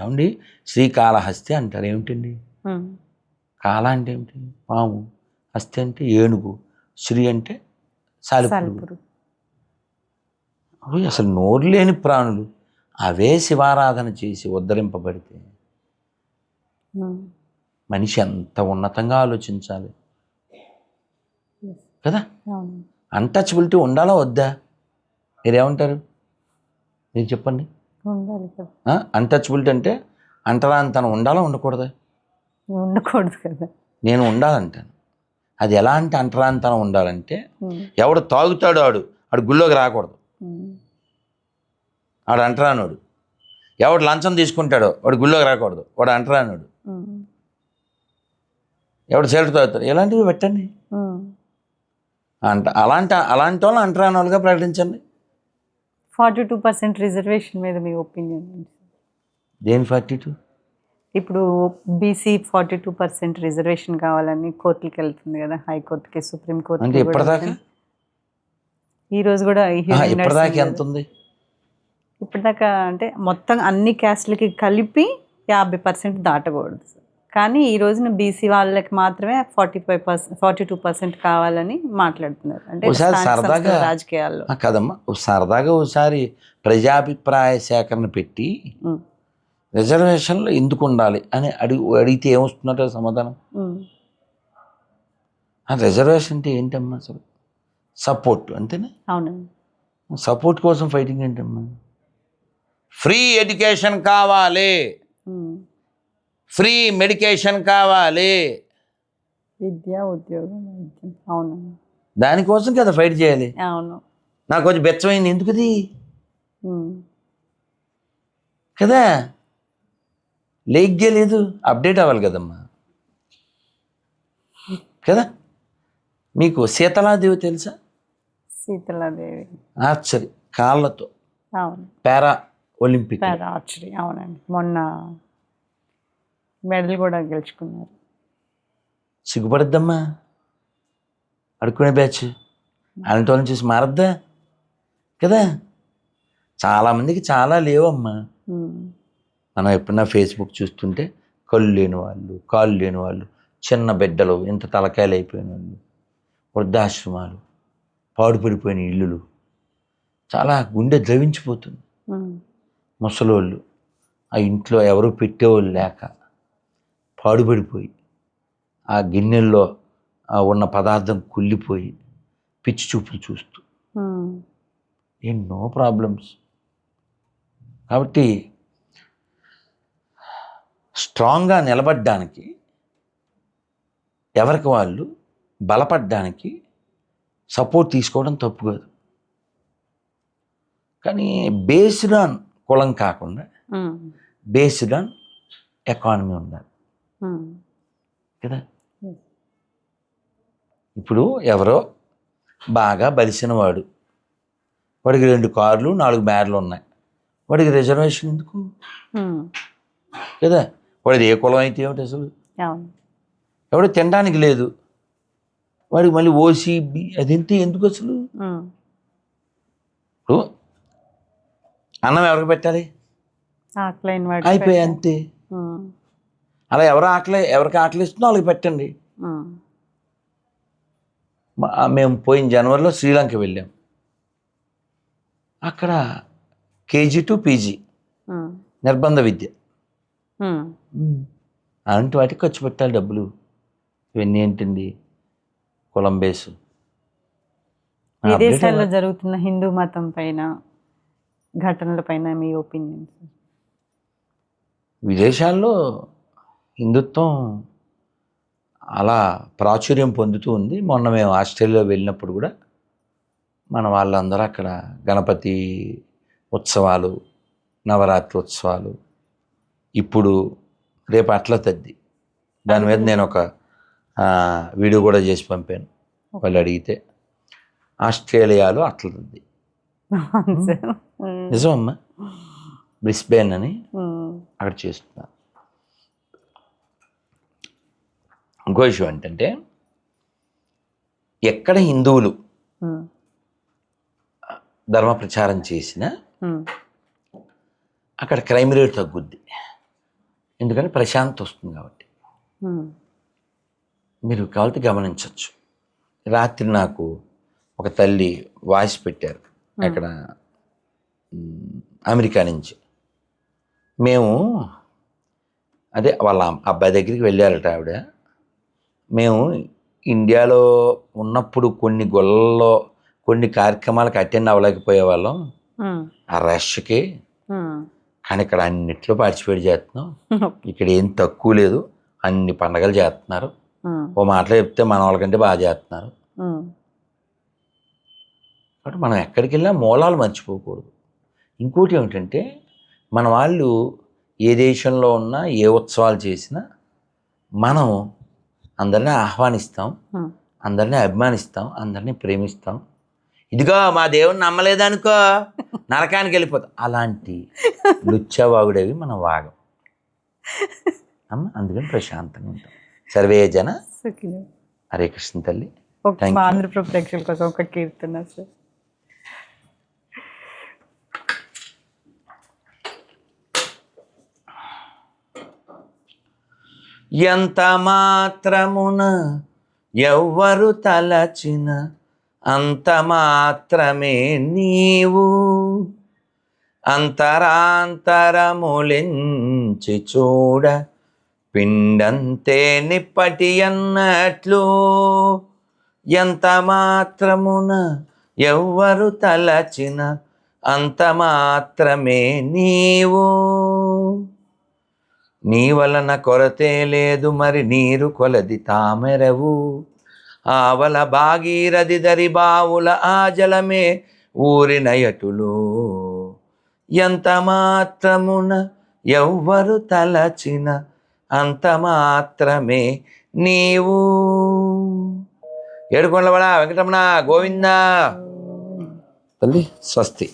ఏమండి? శ్రీకాళహస్తి అంటారు. ఏమిటండి. కాల అంటే ఏమిటి? పాము. హస్తి అంటే ఏనుగు. శ్రీ అంటే సాలిపురుగు అవి అసలు నోరు లేని ప్రాణులు. అవే శివారాధన చేసి ఉద్ధరింపబడితే. మనిషి ఎంత ఉన్నతంగా ఆలోచించాలి. కదా? అన్టచబిలిటీ ఉండాలా వద్దా? మీరేమంటారు? మీరు చెప్పండి. అన్టచబిలిటీ అంటే అంటరాంతనం ఉండాలా ఉండకూడదా? ఉండకూడదు కదా. నేను ఉండాలంటాను. అది ఎలాంటి అంటరాంతనం ఉండాలంటే ఉమ్. ఎవడు తాగుతాడు ఆడు ఆడు గుళ్ళోకి రాకూడదు. వాడు అంటరానోడు. ఎవడు లంచం తీసుకుంటాడో వాడు గుళ్ళోకి రాకూడదు. వాడు అంటరానోడు. ఎవడు సిగరెట్ తాగుతాడు? ఇలాంటివి పెట్టండి. అంట అలాంటి అలాంటి వాళ్ళు అంటరాని వాళ్ళుగా ప్రకటించండి. ఫార్టీ టూ పర్సెంట్ రిజర్వేషన్ మీద మీ ఒపీనియన్ దేని ఫార్టీ టూ? ఇప్పుడు BC forty two percent reservation కావాలని కోర్టుకి వెళ్తుంది కదా హైకోర్టుకి సుప్రీం అంటే ఇప్పటిదాకా? ఈ రోజు కూడా ఇప్పటిదాకా ఎంత ఉంది? ఇప్పటిదాకా అంటే మొత్తం అన్ని క్యాస్ట్లకి కలిపి యాభై పర్సెంట్ దాటకూడదు సార్. కానీ ఈ రోజున బీసీ వాళ్ళకి మాత్రమే forty five percent forty two percent కావాలని మాట్లాడుతున్నారు. అంటే సరదాగా- రాజకీయాల్లో. కదమ్మా సరదాగా ఒకసారి ప్రజాభిప్రాయ సేకరణ పెట్టి రిజర్వేషన్లు ఎందుకు ఉండాలి అని అడిగి అడిగితే ఏమొస్తున్నట్టు సమాధానం. ఆ రిజర్వేషన్ అంటే ఏంటమ్మా అసలు? సపోర్ట్ అంతేనా? అవునండి. సపోర్ట్ కోసం ఫైటింగ్ ఏంటమ్మా? ఫ్రీ ఎడ్యుకేషన్ కావాలి. ఫ్రీ మెడికేషన్ కావాలి. విద్య ఉద్యోగం అవునండి దానికోసం కదా ఫైట్ చేయాలి. అవును. నాకు కొంచెం బెచ్చమైంది. ఎందుకుది? కదా? లేగ్గే లేదు. అప్డేట్ అవ్వాలి కదమ్మా. కదా? మీకు శీతలాదేవి తెలుసా? శీతలాదేవి. ఆర్చరీ కాళ్ళతో. అవును. Para olympic para archery. అవునండి. మొన్న మెడల్ కూడా గెలుచుకున్నారు. సిగ్గుపడద్దమ్మా. అడుక్కునే బ్యాచ్. అలాంటి వాళ్ళని చూసి మారద్దా? కదా? చాలామందికి చాలా లేవమ్మా. మనం ఎప్పుడన్నా ఫేస్బుక్ చూస్తుంటే కళ్ళు లేని వాళ్ళు కాళ్ళు లేని వాళ్ళు చిన్న బిడ్డలు ఇంత తలకాయలు అయిపోయిన వాళ్ళు వృద్ధాశ్రమాలు పాడుపడిపోయిన ఇల్లులు చాలా గుండె ద్రవించిపోతుంది. ముసలోళ్ళు ఆ ఇంట్లో ఎవరు పెట్టేవాళ్ళు లేక పాడుపడిపోయి ఆ గిన్నెల్లో ఉన్న పదార్థం కుళ్ళిపోయి పిచ్చి చూపులు చూస్తూ. ఎన్నో ప్రాబ్లమ్స్. కాబట్టి స్ట్రాంగ్గా నిలబడడానికి ఎవరికి వాళ్ళు బలపడడానికి సపోర్ట్ తీసుకోవడం తప్పు కాదు. కానీ బేస్డ్ ఆన్ కులం కాకుండా బేస్డ్ ఆన్ ఎకానమీ ఉండాలి. కదా. ఇప్పుడు ఎవరో బాగా బలిసిన వాడు. వాడికి రెండు కార్లు నాలుగు బ్యార్లు ఉన్నాయి. వాడికి రిజర్వేషన్ ఎందుకు? కదా? వాడిది ఏ కులం అయితే ఏమిటి అసలు? ఎవడు తినడానికి లేదు. వాడికి మళ్ళీ ఓసి బి అదంతే ఎందుకు అసలు? ఇప్పుడు అన్నం ఎవరికి పెట్టాలి? అయిపోయి. అంతే. అలా ఎవరు ఆకలి ఎవరికి ఆకలి ఇస్తుందో వాళ్ళకి పెట్టండి. మేము పోయిన జనవరిలో శ్రీలంక వెళ్ళాం. అక్కడ కేజీ టు పీజీ నిర్బంధ విద్య. అలాంటి వాటికి ఖర్చు పెట్టాలి డబ్బులు. ఇవన్నీ ఏంటండి? కులం బేసు ఆ, update విదేశాల్లో. జరుగుతున్న హిందూ మతం పైన ఘటనల పైన మీ ఒపీనియన్ విదేశాల్లో హిందుత్వం అలా ప్రాచుర్యం పొందుతూ ఉంది. మొన్న మేము ఆస్ట్రేలియా వెళ్ళినప్పుడు కూడా మన వాళ్ళందరూ అక్కడ గణపతి ఉత్సవాలు నవరాత్రి ఉత్సవాలు ఇప్పుడు రేపు అట్ల తద్ది. దాని మీద నేను ఒక వీడియో కూడా చేసి పంపాను. వాళ్ళు అడిగితే ఆస్ట్రేలియాలో అట్ల తద్ది. నిజమమ్మా? బ్రిస్బేన్ అని అక్కడ చేస్తున్నారు. ఇంకో విషయం ఏంటంటే ఎక్కడ హిందువులు ధర్మ ప్రచారం చేసినా అక్కడ క్రైమ్ రేట్ తగ్గుద్ది. ఎందుకంటే ప్రశాంతత వస్తుంది కాబట్టి. మీరు కావాలంటే గమనించవచ్చు. రాత్రి నాకు ఒక తల్లి వాయిస్ పెట్టారు అక్కడ అమెరికా నుంచి. మేము అదే వాళ్ళ అబ్బాయి దగ్గరికి వెళ్ళారట ఆవిడ. మేము ఇండియాలో ఉన్నప్పుడు కొన్ని గొల్లలో కొన్ని కార్యక్రమాలకు అటెండ్ అవ్వలేకపోయే వాళ్ళం ఉమ్, ఆ రష్కి. కానీ ఇక్కడ అన్నిట్లో పార్టిసిపేట్ చేస్తున్నాం. ఇక్కడ ఏం తక్కువ లేదు. అన్ని పండగలు చేస్తున్నారు. ఓ మాటలో చెప్తే మన వాళ్ళకంటే బాగా చేస్తున్నారు. కాబట్టి మనం ఎక్కడికి వెళ్ళినా మూలాలు మర్చిపోకూడదు. ఇంకోటి ఏమిటంటే మన వాళ్ళు ఏ దేశంలో ఉన్నా ఏ ఉత్సవాలు చేసినా మనం అందరినీ ఆహ్వానిస్తాం. అందరినీ అభిమానిస్తాం అందరినీ ప్రేమిస్తాం ఇదిగో మా దేవుని నమ్మలేదనుకో నరకానికి వెళ్ళిపోతాం అలాంటి లుచ్చవాగుడేవి మనం వాగం అమ్మ అందుకని ప్రశాంతంగా ఉంటాం సర్వే జన. హరే కృష్ణ తల్లి. ఆంధ్రప్రదేశ్ ప్రేక్షకుల కోసం ఒక కీర్తన సార్ ఎంత మాత్రమున ఎవ్వరు తలచిన అంత మాత్రమే నీవు. అంతరాంతరములించి చూడ పిండంతే నిప్పటి అన్నట్లు. ఎంత మాత్రమున ఎవ్వరు తలచిన అంత మాత్రమే నీవు. నీ వలన కొరతే లేదు మరి నీరు కొలది తామెరవు. ఆవల భాగీరథి దరి బావుల ఆ జలమే ఊరినయటులు ఎంత మాత్రమున ఎవ్వరు తలచిన అంత మాత్రమే నీవు. ఏడుకొండవడా వెంకటరమణ గోవిందా. తల్లి స్వస్తి.